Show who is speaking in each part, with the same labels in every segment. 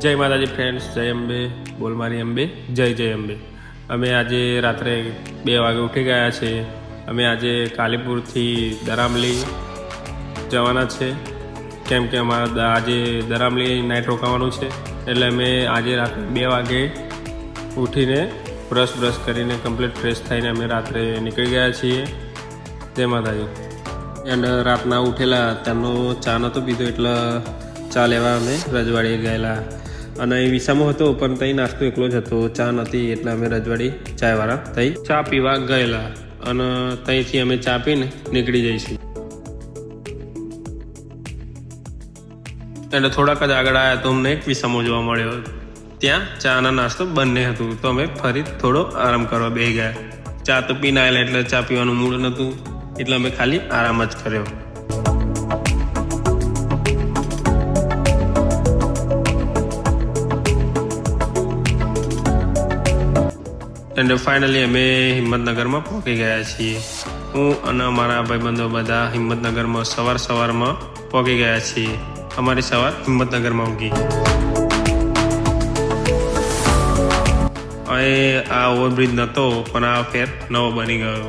Speaker 1: જય માતાજી ફ્રેન્ડ્સ જય અંબે, બોલ મારી અંબે, જય જય અંબે. અમે આજે રાત્રે બે વાગે ઉઠી ગયા છે. અમે આજે કાલીપુરથી દરામલી જવાના છે. કેમ કે અમારા આજે દરામલી નાઇટ રોકાવાનું છે. એટલે અમે આજે રાત્રે બે વાગે ઉઠીને બ્રશ બ્રશ કરીને કમ્પ્લીટ ફ્રેશ થઈને અમે રાત્રે નીકળી ગયા છીએ. જય માતાજી. એન્ડ રાતના ઉઠેલા તેમનો ચા નહોતો પીધો, એટલે ચા લેવા અમે રજવાડીએ ગયેલા. અને એ વિસામો હતો, પણ ત્યાં નાસ્તો એકલો જ હતો. ચા નહોતી એટલે અમે રજવાડી ચાયવાળા ત્યાં ચા પીવા ગયેલા. અને ત્યાંથી અમે ચા પીને નીકળી જઈશું. એટલે થોડાક જ આગળ આવ્યા તો અમને એક વિસામો જોવા મળ્યો. ત્યાં ચા અને નાસ્તો બંને હતું. તો અમે ફરી થોડો આરામ કરવા બે ગયા. ચા તો પીને આવેલા એટલે ચા પીવાનું મૂડ નહોતું એટલે અમે ખાલી આરામ જ કર્યો. એન્ડ ફાઇનલી અમે હિંમતનગરમાં પહોંચી ગયા છીએ. હું અને અમારા ભાઈબંધો બધા હિંમતનગરમાં સવાર સવારમાં પહોંચી ગયા છીએ. અમારી સવાર હિંમતનગરમાં ઉગી અહીં આ ઓવરબ્રિજ નહોતો પણ આ ફેર નવો બની ગયો.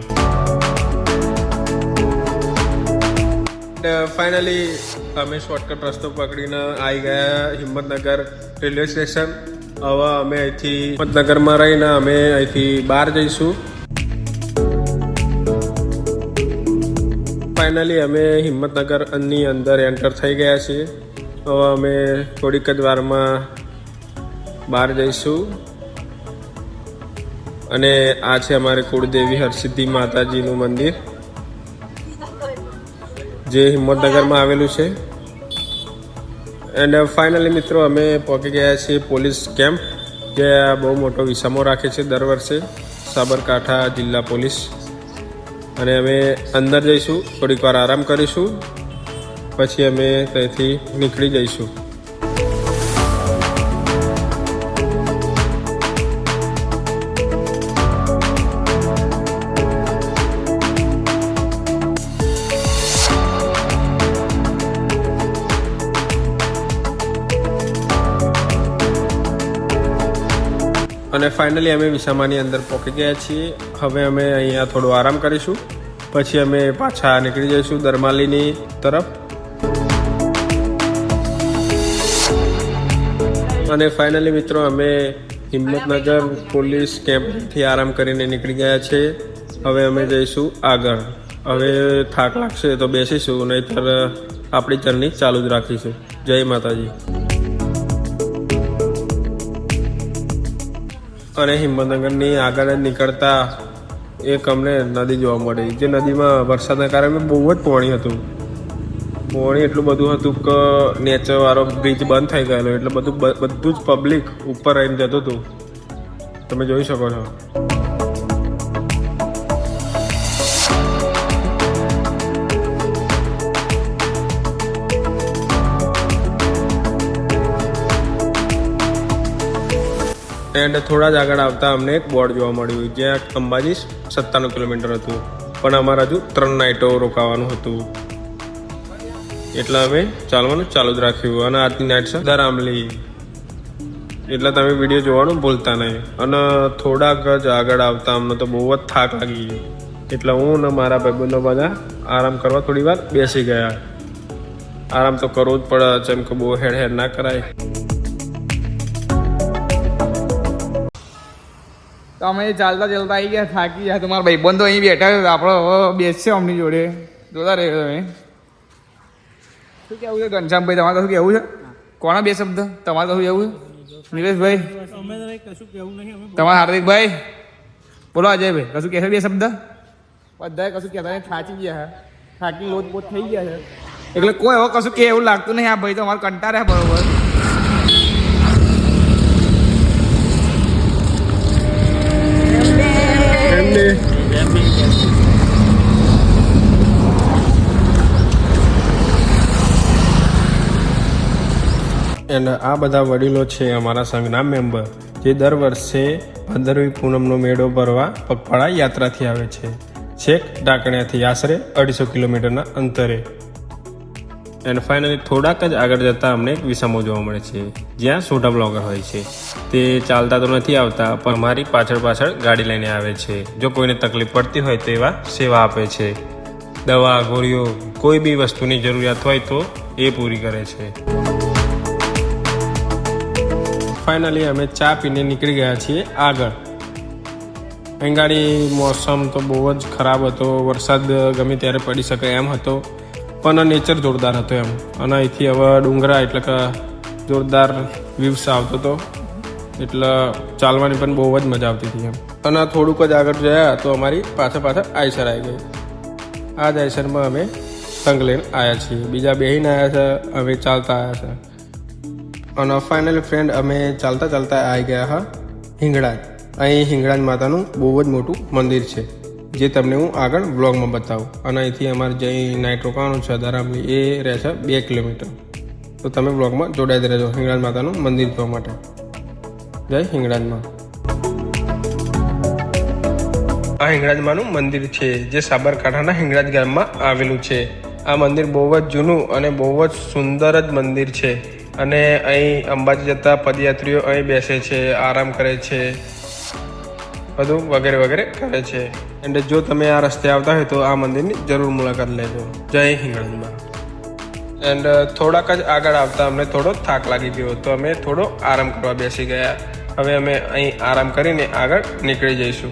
Speaker 1: ફાઇનલી અમે શોર્ટકટ રસ્તો પકડીને આવી ગયા હિંમતનગર રેલવે સ્ટેશન. હવે અમે અહીંથી હિંમતનગરમાં રહીને અમે અહીંથી બહાર જઈશું. ફાઇનલી અમે હિંમતનગરની અંદર એન્ટર થઈ ગયા છીએ. હવે અમે થોડીક જ વારમાં બહાર જઈશું. અને આ છે અમારે કુળદેવી હરસિદ્ધિ માતાજીનું મંદિર. જે હિંમતનગરમાં આવેલું છે. એન્ડ ફાઇનલી મિત્રો, અમે પહોંચી ગયા છીએ પોલીસ કેમ્પ જે આ બહુ મોટો વિસામો રાખે છે દર વર્ષે સાબરકાંઠા જિલ્લા પોલીસ. અને અમે અંદર જઈશું, થોડીક વાર આરામ કરીશું, પછી અમે ત્યાંથી નીકળી જઈશું. અને ફાઇનલી અમે વિસામાની અંદર પહોંચી ગયા છીએ. હવે અમે અહીંયા થોડો આરામ કરીશું. પછી અમે પાછા નીકળી જઈશું દરમાલીની તરફ. અને ફાઇનલી મિત્રો અમે હિંમતનગર પોલીસ કેમ્પથી આરામ કરીને નીકળી ગયા છે હવે અમે જઈશું આગળ. હવે થાક લાગશે તો બેસીશું, નહીતર આપણી જર્ની ચાલુ જ રાખીશું. જય માતાજી. અને હિંમતનગરની આગળ જ નીકળતા એક અમને નદી જોવા મળી. જે નદીમાં વરસાદના કારણે બહુ જ પાણી હતું. પાણી એટલું બધું હતું કે નેચરવાળો બ્રિજ બંધ થઈ ગયેલો. એટલે બધું બધું જ પબ્લિક ઉપર રહીને જતું હતું. તમે જોઈ શકો છો. એન્ડ થોડા જ આગળ આવતા અમને એક બોર્ડ જોવા મળ્યું, જ્યાં અંબાજી સત્તાણું કિલોમીટર હતું. પણ અમારે હજુ ત્રણ નાઇટો રોકાવાનું હતું. એટલે અમે ચાલવાનું ચાલુ જ રાખ્યું. અને આજની નાઇટ છે દરામલી. એટલે તમે વીડિયો જોવાનું ભૂલતા નહીં. અને થોડાક જ આગળ આવતા અમને તો બહુ જ થાક લાગી. ગયો એટલે હું ને મારા ભાઈબંધો બધા આરામ કરવા થોડી વાર બેસી ગયા. આરામ તો કરવો જ પડે, જેમ કે બહુ હેડ હેડ ના કરાય.
Speaker 2: તો અમે ચાલતા ચાલતા આવી ગયા, થાકી ગયા. તમારા ભાઈબંધો અહીં બેઠા છે આપણો બેસશે અમની જોડે. જોતા રહ્યો તમે. શું કેવું છે ઘનશ્યામભાઈ, તમારે શું કેવું છે? કોના બે શબ્દ? તમારે કશું કેવું છે? નિલેશભાઈ? તમારા હાર્દિકભાઈ? બોલો અજયભાઈ, કશું કહેશો બે શબ્દ? બધાએ કશું કહેતા થાકી ગયા થાકી લોટ પોત થઈ ગયા છે. એટલે કોઈ હવે કશું કે એવું લાગતું નહીં આ ભાઈ તો અમારે કંટાળ્યા બરોબર.
Speaker 1: એન્ડ આ બધા વડીલો છે અમારા સંઘના મેમ્બર, જે દર વર્ષે ભાદરવી પૂનમનો મેળો ભરવા પગપાળા યાત્રાથી આવે છે. છેક ડાકણિયાથી આશરે અઢીસો કિલોમીટરના અંતરે. એન્ડ ફાઇનલી થોડાક જ આગળ જતાં અમને એક વિસામો જોવા મળે છે. જ્યાં સોટા બ્લોગર હોય છે. તે ચાલતા તો નથી આવતા, પણ અમારી પાછળ પાછળ ગાડી લઈને આવે છે. જો કોઈને તકલીફ પડતી હોય તો એવા સેવા આપે છે. દવા, ગોળીઓ, કોઈ બી વસ્તુની જરૂરિયાત હોય તો એ પૂરી કરે છે. ફાઇનલી અમે ચા પીને નીકળી ગયા છીએ આગળ. અહીં મોસમ તો બહુ જ ખરાબ હતો. વરસાદ ગમે ત્યારે પડી શકે એમ હતો. પણ નેચર જોરદાર હતો એમ. અને અહીંથી હવે ડુંગરા એટલે કે જોરદાર વ્યૂઝ આવતો હતો. એટલે ચાલવાની પણ બહુ જ મજા આવતી હતી એમ. અને થોડુંક જ આગળ ગયા તો અમારી પાછળ પાછળ આયસર આવી ગઈ. આ જ આયસરમાં અમે સંગ લઈને આવ્યા છીએ. બીજા બેહીને આવ્યા છે, અમે ચાલતા આવ્યા છે. અને ફાઇનલી ફ્રેન્ડ અમે ચાલતા ચાલતા આવી ગયા હા હિંગળાજ. અહીં હિંગળાજ માતાનું બહુ જ મોટું મંદિર છે, જે તમને હું આગળ બ્લોગમાં બતાવું. અને અહીંથી અમારે જે નાઇટ રોકાવાનું છે દરામલી એ રહે છે બે કિલોમીટર. તો તમે બ્લોગમાં જોડાઈ રહેજો હિંગળાજ માતાનું મંદિર જોવા માટે. જય હિંગળાજમાં આ હિંગળાજમાનું મંદિર છે, જે સાબરકાંઠાના હિંગળાજ ગામમાં આવેલું છે. આ મંદિર બહુ જ જૂનું અને બહુ જ સુંદર જ મંદિર છે. અને અહીં અંબાજી જતા પદયાત્રીઓ અહીં બેસે છે, આરામ કરે છે, બધું વગેરે વગેરે કરે છે. એન્ડ જો તમે આ રસ્તે આવતા હોય તો આ મંદિરની જરૂર મુલાકાત લેજો. જય હિંગળાજમાં. એન્ડ થોડાક જ આગળ આવતા અમને થોડો થાક લાગી ગયો તો અમે થોડો આરામ કરવા બેસી ગયા. હવે અમે અહીં આરામ કરીને આગળ નીકળી જઈશું.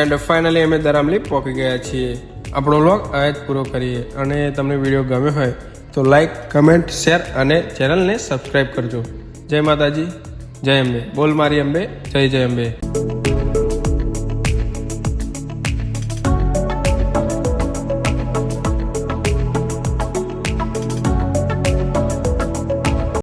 Speaker 1: એન્ડ ફાઇનલી અમે દરામલી પહોંચી ગયા છીએ. આપણો વ્લોગ આ પૂરો કરીએ અને તમને વીડિયો ગમ્યો હોય તો લાઈક કમેન્ટ શેર અને ચેનલને સબસ્ક્રાઈબ કરજો. જય માતાજી, જય અંબે. બોલ મારી અંબે, જય જય અંબે.